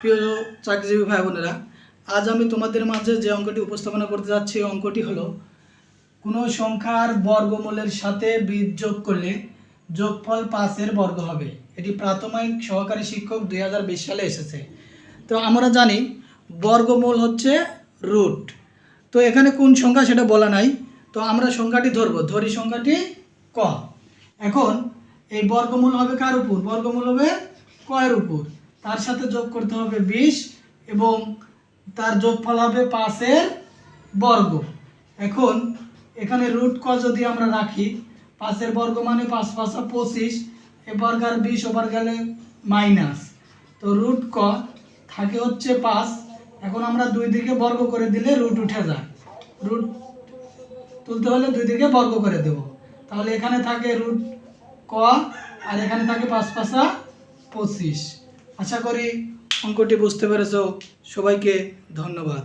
প্রিয় চাকরিজীবী ভাই বোনেরা, আজ আমি তোমাদের মাঝে যে অঙ্কটি উপস্থাপনা করতে যাচ্ছি, এই অঙ্কটি হলো কোনো সংখ্যার বর্গমূলের সাথে বীজ যোগ করলে যোগফল পাঁচের বর্গ হবে। এটি প্রাথমিক সহকারী শিক্ষক দু হাজার বিশ সালে এসেছে। তো আমরা জানি বর্গমূল হচ্ছে রুট। তো এখানে কোন সংখ্যা সেটা বলা নাই। তো আমরা সংখ্যাটি ধরবো। ধরি সংখ্যাটি ক। এখন এই বর্গমূল হবে কার উপর? বর্গমূল হবে কয়ের উপর। তার সাথে যোগ করতে হবে বিশ এবং তার যোগফল হবে পাঁচের বর্গ। এখন এখানে রুট ক যদি আমরা রাখি, পাঁচের বর্গ মানে পাঁচ, পাঁচা পঁচিশ এবার গার বিশ ওবার গেলে মাইনাস তো রুট ক থাকে হচ্ছে পাঁচ, এখন আমরা দুই দিকে বর্গ করে দিলে রুট উঠে যায়। রুট তুলতে হলে দুই দিকে বর্গ করে দেব। তাহলে এখানে থাকে রুট ক আর এখানে থাকে পাঁচ, পাঁচা পঁচিশ। আশা করি অঙ্কটি বুঝতে পেরেছ। সবাইকে ধন্যবাদ।